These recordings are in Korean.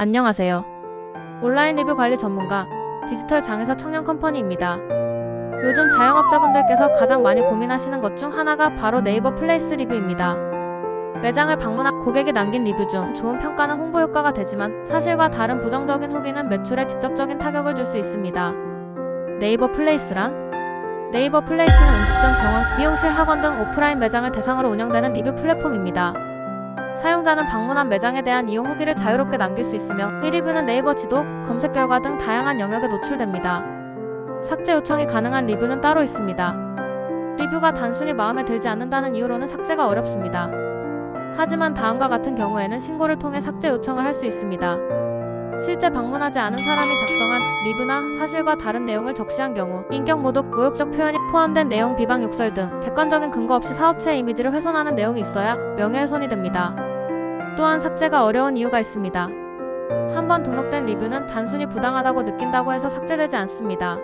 안녕하세요. 온라인 리뷰 관리 전문가 디지털 장에서 청년 컴퍼니입니다. 요즘 자영업자분들께서 가장 많이 고민하시는 것 중 하나가 바로 네이버 플레이스 리뷰입니다. 매장을 방문한 고객이 남긴 리뷰 중 좋은 평가는 홍보 효과가 되지만 사실과 다른 부정적인 후기는 매출에 직접적인 타격을 줄 수 있습니다. 네이버 플레이스란? 네이버 플레이스는 음식점, 병원, 미용실, 학원 등 오프라인 매장을 대상으로 운영되는 리뷰 플랫폼입니다. 사용자는 방문한 매장에 대한 이용 후기를 자유롭게 남길 수 있으며 이 리뷰는 네이버 지도, 검색 결과 등 다양한 영역에 노출됩니다. 삭제 요청이 가능한 리뷰는 따로 있습니다. 리뷰가 단순히 마음에 들지 않는다는 이유로는 삭제가 어렵습니다. 하지만 다음과 같은 경우에는 신고를 통해 삭제 요청을 할 수 있습니다. 실제 방문하지 않은 사람이 작성한 리뷰나 사실과 다른 내용을 적시한 경우 인격 모독, 모욕적 표현이 포함된 내용 비방 욕설 등 객관적인 근거 없이 사업체의 이미지를 훼손하는 내용이 있어야 명예훼손이 됩니다. 또한 삭제가 어려운 이유가 있습니다. 한번 등록된 리뷰는 단순히 부당하다고 느낀다고 해서 삭제되지 않습니다.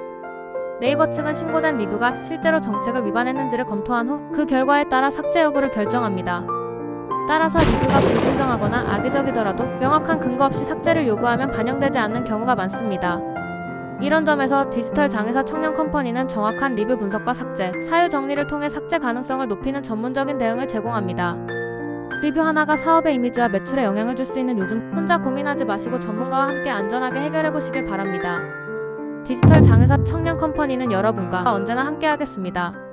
네이버 측은 신고된 리뷰가 실제로 정책을 위반했는지를 검토한 후 그 결과에 따라 삭제 여부를 결정합니다. 따라서 리뷰가 불공정하거나 악의적이더라도 명확한 근거 없이 삭제를 요구하면 반영되지 않는 경우가 많습니다. 이런 점에서 디지털 장의사 청년 컴퍼니는 정확한 리뷰 분석과 삭제, 사유 정리를 통해 삭제 가능성을 높이는 전문적인 대응을 제공합니다. 리뷰 하나가 사업의 이미지와 매출에 영향을 줄 수 있는 요즘 혼자 고민하지 마시고 전문가와 함께 안전하게 해결해 보시길 바랍니다. 디지털 장의사 청년 컴퍼니는 여러분과 언제나 함께하겠습니다.